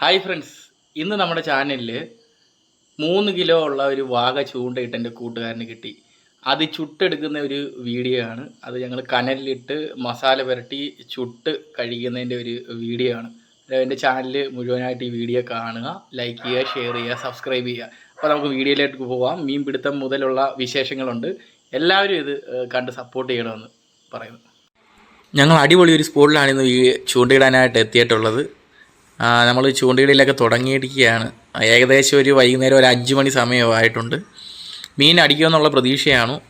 Hi friends ഇന്ന് നമ്മുടെ ചാനലിൽ മൂന്ന് കിലോ ഉള്ള ഒരു വാഗ ചൂണ്ടയിട്ട് എന്റെ കൂട്ടുകാരന് കിട്ടി. അത് ചുട്ടെടുക്കുന്ന ഒരു വീഡിയോ ആണ്. അത് ഞങ്ങൾ കനലിലിട്ട് മസാല പുരട്ടി ചുട്ട് കഴിക്കുന്നതിന്റെ ഒരു വീഡിയോ ആണ്. എന്റെ ചാനൽ മുഴുവനായിട്ട് ഈ വീഡിയോ കാണുക ലൈക്ക് ചെയ്യുക ഷെയർ ചെയ്യുക സബ്സ്ക്രൈബ് ചെയ്യുക. അപ്പോൾ നമുക്ക് വീഡിയോയിലേക്ക് പോവാം. മീൻ പിടുത്തം മുതലുള്ള വിശേഷങ്ങളുണ്ട്. എല്ലാവരും ഇത് കണ്ട് സപ്പോർട്ട് ചെയ്യണമെന്ന് പറയുന്നു. ഞങ്ങൾ അടിപൊളി ഒരു സ്പോട്ടിലാണ് ഇന്ന് ചൂണ്ടയിടാനായിട്ട് എത്തിയിട്ടുള്ളത്. നമ്മൾ ചൂണ്ടയിടയിലൊക്കെ തുടങ്ങിയിരിക്കുകയാണ്. ഏകദേശം ഒരു വൈകുന്നേരം ഒരു അഞ്ച് മണി സമയമായിട്ടുണ്ട് മീൻ അടിക്കുമെന്നുള്ള പ്രതീക്ഷയാണ്.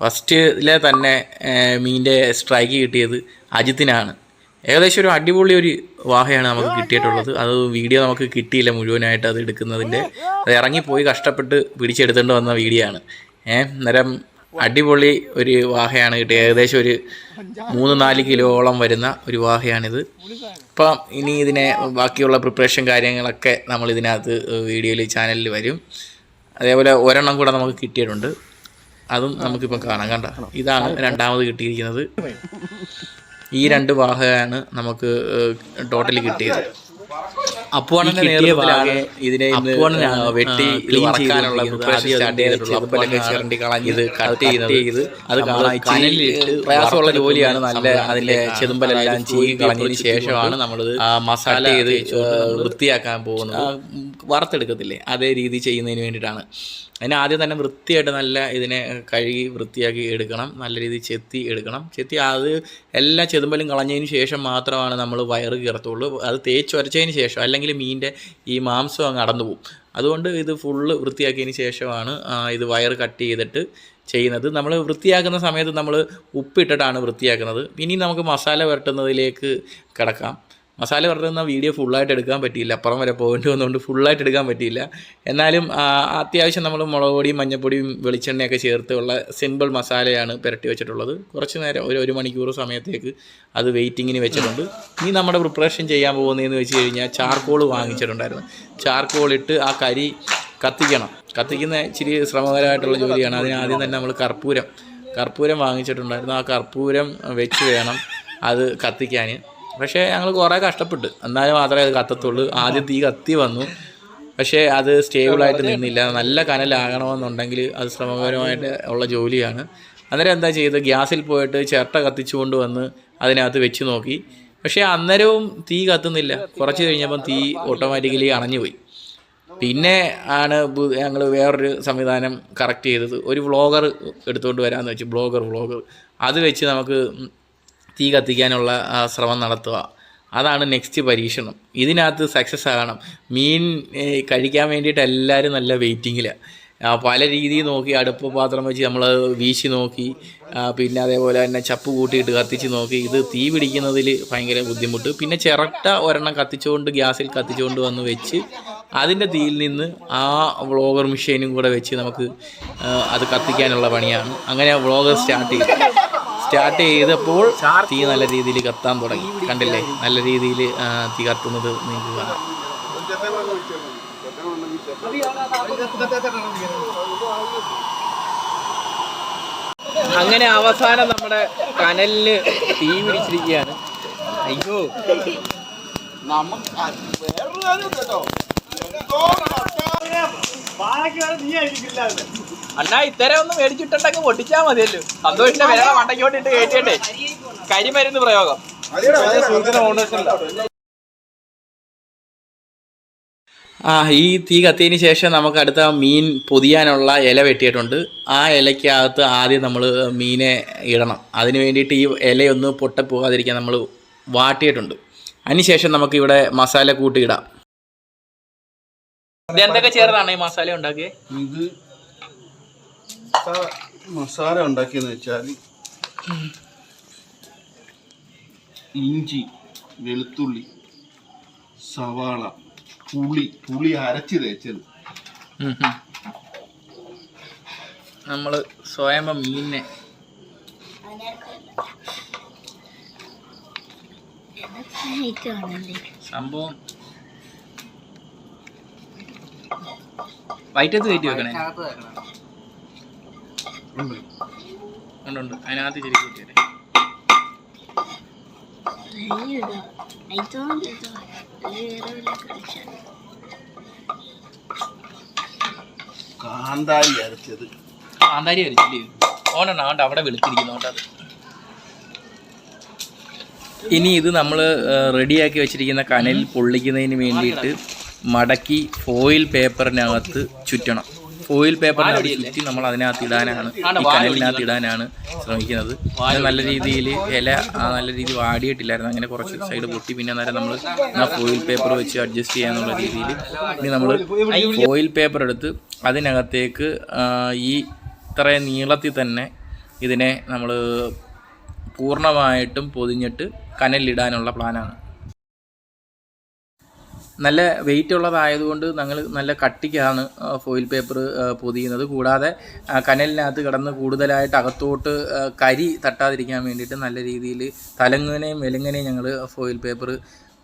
ഫസ്റ്റിലെ തന്നെ മീനിന്റെ സ്ട്രൈക്ക് കിട്ടിയത് അജിത്തിനാണ്. ഏകദേശം ഒരു അടിപൊളി ഒരു വാഹയാണ് നമുക്ക് കിട്ടിയിട്ടുള്ളത്. അത് വീഡിയോ നമുക്ക് കിട്ടിയില്ല മുഴുവനായിട്ട് അത് എടുക്കുന്നതിന്റെ അത് ഇറങ്ങിപ്പോയി കഷ്ടപ്പെട്ട് പിടിച്ചെടുത്തുകൊണ്ട് വന്ന വീഡിയോ ആണ്. ഏഹ് അന്നേരം അടിപൊളി ഒരു വാഹയാണ് കിട്ടിയത്. ഏകദേശം ഒരു മൂന്ന് നാല് കിലോളം വരുന്ന ഒരു വാഹയാണിത്. അപ്പം ഇനി ഇതിനെ ബാക്കിയുള്ള പ്രിപ്പറേഷൻ കാര്യങ്ങളൊക്കെ നമ്മൾ ഇതിനകത്ത് വീഡിയോയിൽ ചാനലിൽ വരും. അതേപോലെ ഒരെണ്ണം കൂടെ നമുക്ക് കിട്ടിയിട്ടുണ്ട്. അതും നമുക്കിപ്പം കാണാം. കണ്ട? ഇതാണ് രണ്ടാമത് കിട്ടിയിരിക്കുന്നത്. ഈ രണ്ട് വാഹയാണ് നമുക്ക് ടോട്ടലി കിട്ടിയത്. നേതൃത്വത്തിലാണ് ഇതിനെ വെട്ടി ചെയ്തിട്ടുള്ളത്. അപ്പലൊക്കെ ചിരണ്ടി കളഞ്ഞ് ഇത് കട്ട് അത് പ്രയാസമുള്ള ജോലിയാണ്. നല്ല അതിന്റെ ചെതുമ്പലെല്ലാം ചീകി കളഞ്ഞതിന് ശേഷമാണ് നമ്മൾ മസാല ചെയ്ത് വൃത്തിയാക്കാൻ പോകുന്നത്. വറുത്തെടുക്കത്തില്ലേ? അതേ രീതി ചെയ്യുന്നതിന് വേണ്ടിയിട്ടാണ്. അതിന് ആദ്യം തന്നെ വൃത്തിയായിട്ട് നല്ല ഇതിനെ കഴുകി വൃത്തിയാക്കി എടുക്കണം. നല്ല രീതിയിൽ ചെത്തി എടുക്കണം. ചെത്തി അത് എല്ലാ ചെതുമ്പലും കളഞ്ഞതിന് ശേഷം മാത്രമാണ് നമ്മൾ വയറ് കീറത്തുള്ളൂ. അത് തേച്ച് വരച്ചതിന് ശേഷം അല്ലെങ്കിൽ മീനിന്റെ ഈ മാംസം അങ്ങ് അടന്നു പോകും അതുകൊണ്ട് ഇത് ഫുള്ള് വൃത്തിയാക്കിയതിന് ശേഷമാണ് ഇത് വയർ കട്ട് ചെയ്തിട്ട് ചെയ്യുന്നത്. നമ്മൾ വൃത്തിയാക്കുന്ന സമയത്ത് നമ്മൾ ഉപ്പിട്ടിട്ടാണ് വൃത്തിയാക്കുന്നത്. ഇനി നമുക്ക് മസാല പുരട്ടുന്നതിലേക്ക് കിടക്കാം. മസാല പറഞ്ഞിരുന്ന വീഡിയോ ഫുള്ളായിട്ട് എടുക്കാൻ പറ്റിയില്ല. അപ്പുറം വരെ പോകേണ്ടി വന്നുകൊണ്ട് ഫുള്ളായിട്ട് എടുക്കാൻ പറ്റിയില്ല. എന്നാലും അത്യാവശ്യം നമ്മൾ മുളക് പൊടിയും മഞ്ഞപ്പൊടിയും വെളിച്ചെണ്ണയൊക്കെ ചേർത്തുള്ള സിമ്പിൾ മസാലയാണ് പുരട്ടി വെച്ചിട്ടുള്ളത്. കുറച്ച് നേരം ഒരു ഒരു മണിക്കൂർ സമയത്തേക്ക് അത് വെയിറ്റിങ്ങിന് വെച്ചിട്ടുണ്ട്. ഇനി നമ്മുടെ പ്രിപ്പറേഷൻ ചെയ്യാൻ പോകുന്നതെന്ന് വെച്ച് കഴിഞ്ഞാൽ ചാർക്കോൾ വാങ്ങിച്ചിട്ടുണ്ടായിരുന്നു. ചാർക്കോൾ ഇട്ട് ആ കരി കത്തിക്കണം. കത്തിക്കുന്ന ഇച്ചിരി ശ്രമകരമായിട്ടുള്ള ജോലിയാണ്. അതിന് ആദ്യം തന്നെ നമ്മൾ കർപ്പൂരം കർപ്പൂരം വാങ്ങിച്ചിട്ടുണ്ടായിരുന്നു. ആ കർപ്പൂരം വെച്ച് വേണം അത് കത്തിക്കാൻ പക്ഷേ ഞങ്ങൾ കുറേ കഷ്ടപ്പെട്ട്. എന്നാലും മാത്രമേ അത് കത്തത്തുള്ളൂ. ആദ്യം തീ കത്തി വന്നു. പക്ഷേ അത് സ്റ്റേബിളായിട്ട് നിന്നില്ല. നല്ല കനലാകണമെന്നുണ്ടെങ്കിൽ അത് ശ്രമകരമായിട്ട് ഉള്ള ജോലിയാണ്. അന്നേരം എന്താ ചെയ്തത് ഗ്യാസിൽ പോയിട്ട് ചിരട്ട കത്തിച്ചുകൊണ്ട് വന്ന് അതിനകത്ത് വെച്ച് നോക്കി. പക്ഷേ അന്നേരവും തീ കത്തുന്നില്ല. കുറച്ച് കഴിഞ്ഞപ്പം തീ ഓട്ടോമാറ്റിക്കലി അണഞ്ഞുപോയി പിന്നെ ആണ് ഞങ്ങൾ വേറൊരു സംവിധാനം കറക്റ്റ് ചെയ്തത്. ഒരു വ്ളോഗർ എടുത്തുകൊണ്ട് വരാമെന്ന് വെച്ചു. ബ്ലോഗർ വ്ളോഗർ അത് വെച്ച് നമുക്ക് തീ കത്തിക്കാനുള്ള ശ്രമം നടത്തുക. അതാണ് നെക്സ്റ്റ് പരീക്ഷണം. ഇതിനകത്ത് സക്സസ് ആകണം. മീൻ കഴിക്കാൻ വേണ്ടിയിട്ട് എല്ലാവരും നല്ല വെയിറ്റിങ്ങിലാണ് പല രീതിയിൽ നോക്കി അടുപ്പ് പാത്രം വെച്ച് നമ്മൾ വീശി നോക്കി പിന്നെ അതേപോലെ തന്നെ ചപ്പ് കൂട്ടിയിട്ട് കത്തിച്ച് നോക്കി. ഇത് തീ പിടിക്കുന്നതിൽ ഭയങ്കര ബുദ്ധിമുട്ട്. പിന്നെ ചിരട്ട ഒരെണ്ണം കത്തിച്ചുകൊണ്ട് ഗ്യാസിൽ കത്തിച്ചുകൊണ്ട് വന്ന് വെച്ച് അതിന്റെ തീയിൽ നിന്ന് ആ വ്ളോഗർ മെഷീനും കൂടെ വെച്ച് നമുക്ക് അത് കത്തിക്കാനുള്ള പണിയാണ്. അങ്ങനെ വ്ളോഗർ സ്റ്റാർട്ട് ചെയ്തു. സ്റ്റാർട്ട് ചെയ്തപ്പോൾ തീ നല്ല രീതിയിൽ കത്താൻ തുടങ്ങി. കണ്ടില്ലേ? നല്ല രീതിയിൽ തീ കത്തുന്നത് നിങ്ങൾക്ക് കാണാം. അങ്ങനെ അവസാനം നമ്മുടെ കനലിൽ തീ പിടിച്ചിരിക്കുകയാണ്. അയ്യോ. അണ്ണാ ഇത്തരം ഒന്നും മേടിച്ചിട്ടുണ്ടെങ്കിൽ പൊട്ടിച്ചാ മതിയല്ലോ. സന്തോഷിന്റെ വില മണ്ടയ്ക്കോട്ടിട്ട് കയറ്റിട്ടെ കരിമരുന്ന് പ്രയോഗം. ആ ഈ തീ കത്തിയതിന് ശേഷം നമുക്ക് അടുത്ത മീൻ പൊതിയാനുള്ള ഇല വെട്ടിയിട്ടുണ്ട്. ആ ഇലയ്ക്കകത്ത് ആദ്യം നമ്മൾ മീനെ ഇടണം. അതിന് വേണ്ടിയിട്ട് ഈ ഇലയൊന്ന് പൊട്ടപ്പോകാതിരിക്കാൻ നമ്മൾ വാട്ടിയിട്ടുണ്ട്. അതിനുശേഷം നമുക്ക് ഇവിടെ മസാല കൂട്ടിയിടാം എന്തൊക്കെ ചേർന്നാണ് ഈ മസാല ഉണ്ടാക്കിയത് മസാല ഉണ്ടാക്കിയെന്ന് വെച്ചാൽ ഇഞ്ചി വെളുത്തുള്ളി സവാള പുളി പുളി അരച്ച് തേച്ചത് നമ്മൾ സ്വയം മീനിനെ സംഭവം വൈറ്റത്ത് കയറ്റി വെക്കണേ. ഉണ്ട് ഉണ്ടുണ്ട് അതിനകത്ത് ശരി കൂട്ടിയല്ലേ കാന്താരി അരച്ചത്. കാന്താരി അരച്ചില്ലേ? ഓണെണ്ണ ആണ്ട് അവിടെ വെളുത്തിരിക്കുന്നതുകൊണ്ട് ഇനി ഇത് നമ്മൾ റെഡിയാക്കി വെച്ചിരിക്കുന്ന കനൽ പൊള്ളിക്കുന്നതിന് വേണ്ടിയിട്ട് മടക്കി ഫോയിൽ പേപ്പറിനകത്ത് ചുറ്റണം. ഫോയിൽ പേപ്പറിനകത്ത് ചുറ്റി നമ്മൾ അതിനകത്ത് ഇടാനാണ്. ഈ കനലിനകത്ത് ഇടാനാണ് ശ്രമിക്കുന്നത്. നല്ല രീതിയിൽ ഇല നല്ല രീതിയിൽ വാടിയിട്ടില്ലായിരുന്നു. അങ്ങനെ കുറച്ച് സൈഡ് പൊട്ടി. പിന്നെ അന്നേരം നമ്മൾ ആ ഫോയിൽ പേപ്പർ വെച്ച് അഡ്ജസ്റ്റ് ചെയ്യാന്നുള്ള രീതിയിൽ ഇനി നമ്മൾ ഫോയിൽ പേപ്പർ എടുത്ത് അതിനകത്തേക്ക് ഈ ഇത്രയും നീളത്തിൽ തന്നെ ഇതിനെ നമ്മൾ പൂർണമായിട്ടും പൊതിഞ്ഞിട്ട് കനലിടാനുള്ള പ്ലാനാണ് നല്ല വെയിറ്റ് ഉള്ളതായതുകൊണ്ട് ഞങ്ങൾ നല്ല കട്ടിക്കാണ് ഫോയിൽ പേപ്പർ പൊതിയുന്നത്. കൂടാതെ കനലിനകത്ത് കിടന്ന് കൂടുതലായിട്ട് അകത്തോട്ട് കരി തട്ടാതിരിക്കാൻ വേണ്ടിയിട്ട് നല്ല രീതിയിൽ തലങ്ങനെയും വെലുങ്ങനെയും ഞങ്ങൾ ഫോയിൽ പേപ്പർ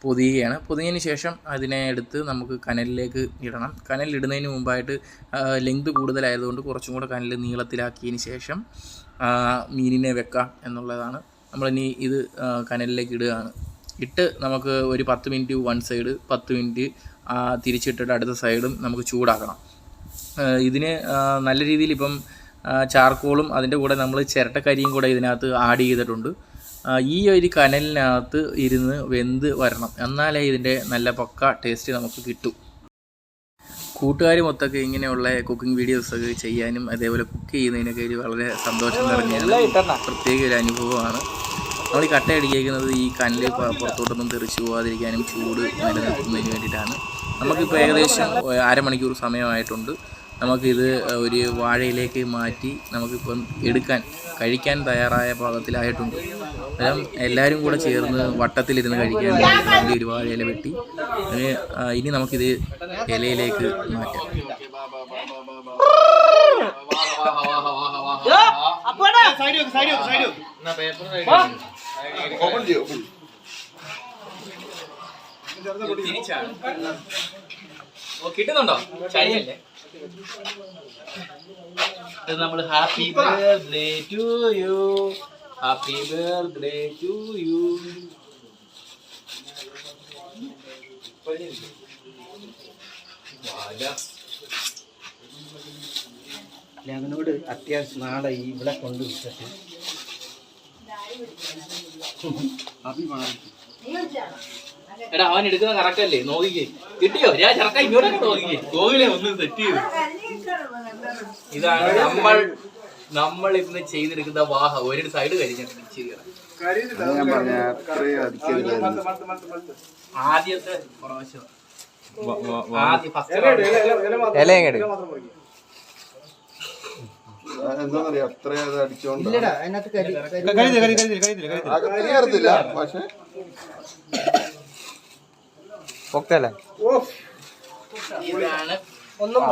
പൊതിയുകയാണ്. പൊതിഞ്ഞതിന് ശേഷം അതിനെ എടുത്ത് നമുക്ക് കനലിലേക്ക് ഇടണം. കനലിടുന്നതിന് മുമ്പായിട്ട് ലെങ്ത് കൂടുതലായതുകൊണ്ട് കുറച്ചും കൂടെ കനൽ നീളത്തിലാക്കിയതിന് ശേഷം മീനിനെ വെക്കാം എന്നുള്ളതാണ്. നമ്മളിനി ഇത് കനലിലേക്ക് ഇടുകയാണ്. ഇട്ട് നമുക്ക് ഒരു പത്ത് മിനിറ്റ് വൺ സൈഡ് പത്ത് മിനിറ്റ് തിരിച്ചിട്ടിട്ട് അടുത്ത സൈഡും നമുക്ക് ചൂടാക്കണം. ഇതിന് നല്ല രീതിയിൽ ഇപ്പം ചാർക്കോളും അതിന്റെ കൂടെ നമ്മൾ ചിരട്ടക്കരിയും കൂടെ ഇതിനകത്ത് ആഡ് ചെയ്തിട്ടുണ്ട്. ഈ ഒരു കനലിനകത്ത് ഇരുന്ന് വെന്ത് വരണം. എന്നാലേ ഇതിന്റെ നല്ല പക്ക ടേസ്റ്റ് നമുക്ക് കിട്ടും. കൂട്ടുകാരുമൊത്തൊക്കെ ഇങ്ങനെയുള്ള കുക്കിംഗ് വീഡിയോസൊക്കെ ചെയ്യാനും അതേപോലെ കുക്ക് ചെയ്യുന്നതിനൊക്കെ ഒരു വളരെ സന്തോഷം നിറഞ്ഞ പ്രത്യേക ഒരു അനുഭവമാണ്. നമ്മൾ ഈ കട്ട അടിക്കുന്നത് ഈ കല്ല് പുറത്തോട്ടൊന്നും തെറിച്ചു പോകാതിരിക്കാനും ചൂട് നിലനിർത്തുന്നതിന് വേണ്ടിയിട്ടാണ് നമുക്കിപ്പോൾ ഏകദേശം അരമണിക്കൂർ സമയമായിട്ടുണ്ട് നമുക്കിത് ഒരു വാഴയിലേക്ക് മാറ്റി നമുക്കിപ്പം എടുക്കാൻ കഴിക്കാൻ തയ്യാറായ പാകത്തിലായിട്ടുണ്ട് അന്നേരം എല്ലാവരും കൂടെ ചേർന്ന് വട്ടത്തിലിരുന്ന് കഴിക്കാൻ വേണ്ടി ഒരു വാഴയില വെട്ടി ഇനി നമുക്കിത് ഇലയിലേക്ക് മാറ്റാം ഓപ്പൺ ചെയ്യോ കിട്ടുന്നുണ്ടോ? ചൈനല്ലേ ഇത് നമ്മൾ happy birthday to you. Happy birthday to you. അവനോട് അത്യാവശ്യം നാളെ ഇവിടെ കൊണ്ട് വിട്ടിട്ട്. എടാ അവൻ എടുക്കുന്ന കറക്റ്റ് അല്ലേ? നോക്കിക്കേ. കിട്ടിയോ? ഞാൻ ചെറുക്ക ഇങ്ങോട്ടൊക്കെ നോക്കിക്കേ. ഗോകുലെ ഒന്ന് സെറ്റ് ചെയ്തു ഇതാണ് നമ്മൾ നമ്മൾ ഇന്ന് ചെയ്തെടുക്കുന്ന വാഹ. ഒരു സൈഡ് അടിക്കരുതായിരുന്നു. ആദ്യത്തെ പ്രാവശ്യം. ആദ്യം ഫസ്റ്റ് എന്താന്നറിയാ? അത്രയും അത് അടിച്ചോണ്ട് ഇല്ലടാ അതിനകത്ത് കരി കരി കയറത്തില്ല പക്ഷെ. ഇതാണ്. ഒന്നും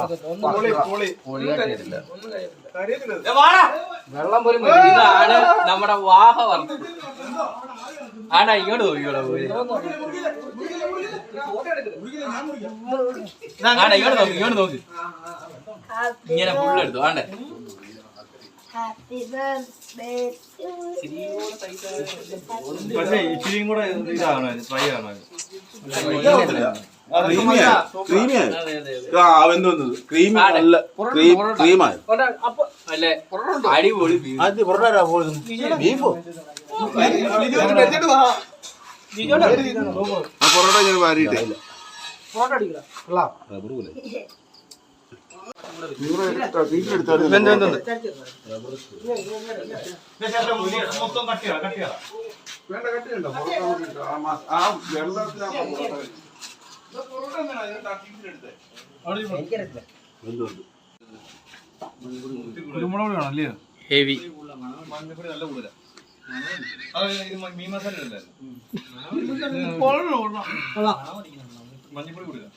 വെള്ളം പോലും. ഇതാണ് നമ്മുടെ വാഹ വറുത്ത് ആണ്ടാ ഇങ്ങോട്ട് നോക്കിയോളാ പോയി. ആണ്ടാ ഇങ്ങോട്ട് നോക്കി ഇങ്ങോട്ട് നോക്കി. ഇങ്ങനെ ഫുള്ള് എടുത്തു ആണ്ടേ. പക്ഷേ ഇച്ചിരിയും കൂടെ ഇതാണ് ഫ്രൈ ആണ്. ക്രീമി നല്ല ക്രീം ക്രീമായി അടിപൊളി. അത് പൊറോട്ട ഞാൻ ആ പൊറോട്ട അടിക്കില്ല മൊത്തം കട്ടിയാ കട്ടിയാ വേണ്ട കട്ടിയുണ്ടോ ആ. കുരുമുളക് വേണം അല്ലേ ഹെവി മഞ്ഞപ്പൊടി നല്ല കൂടുതലാ അത് ഇത് മ- മീൻ മസാല ഇല്ലേ മഞ്ഞപ്പൊടി കൂടുതലാ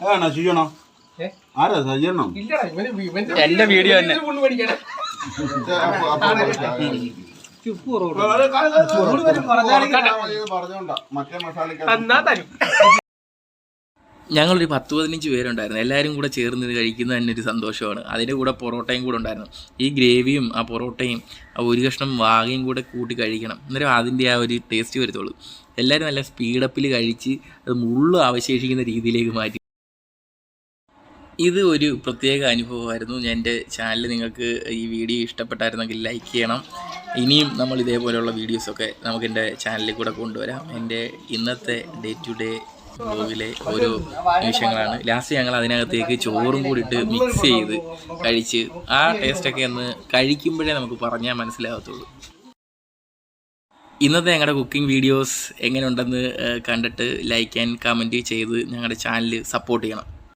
അതാണോ ശുചിയാണോ ആരാ എന്റെ വീഡിയോ തന്നെ. ഉപ്പ് കുറവുണ്ട് അത് ക- ക- ക- ഇത് പറഞ്ഞോണ്ടാ മറ്റേ മസാലയ്ക്ക് ഞങ്ങളൊരു പത്ത് പതിനഞ്ച് പേരുണ്ടായിരുന്നു. എല്ലാവരും കൂടെ ചേർന്ന് കഴിക്കുന്നത് തന്നെ ഒരു സന്തോഷമാണ്. അതിന്റെ കൂടെ പൊറോട്ടയും കൂടെ ഉണ്ടായിരുന്നു. ഈ ഗ്രേവിയും ആ പൊറോട്ടയും ആ ഒരു കഷ്ണം വാകയും കൂടെ കൂട്ടി കഴിക്കണം. അന്നേരം അതിന്റെ ആ ഒരു ടേസ്റ്റ് വരത്തുള്ളൂ. എല്ലാവരും നല്ല സ്പീഡപ്പിൽ കഴിച്ച് അത് മുള്ളു അവശേഷിക്കുന്ന രീതിയിലേക്ക് മാറ്റി. ഇത് ഒരു പ്രത്യേക അനുഭവമായിരുന്നു. ഞാൻ എന്റെ ചാനൽ നിങ്ങൾക്ക് ഈ വീഡിയോ ഇഷ്ടപ്പെട്ടായിരുന്നെങ്കിൽ ലൈക്ക് ചെയ്യണം. ഇനിയും നമ്മൾ ഇതേപോലെയുള്ള വീഡിയോസൊക്കെ നമുക്ക് എന്റെ ചാനലിൽ കൂടെ കൊണ്ടുവരാം. എന്റെ ഇന്നത്തെ ഡേ ടു ഡേ ബ്ലോഗിലെ ഓരോ നിമിഷങ്ങളാണ്. ലാസ്റ്റ് ഞങ്ങൾ അതിനകത്തേക്ക് ചോറും കൂടി ഇട്ട് മിക്സ് ചെയ്ത് കഴിച്ച് ആ ടേസ്റ്റൊക്കെ ഒന്ന് കഴിക്കുമ്പോഴേ നമുക്ക് പറഞ്ഞാൽ മനസ്സിലാകത്തുള്ളൂ. ഇന്നത്തെ ഞങ്ങളുടെ കുക്കിംഗ് വീഡിയോസ് എങ്ങനെയുണ്ടെന്ന് കണ്ടിട്ട് ലൈക്ക് ആൻഡ് കമന്റ് ചെയ്ത് ഞങ്ങളുടെ ചാനൽ സപ്പോർട്ട് ചെയ്യണം.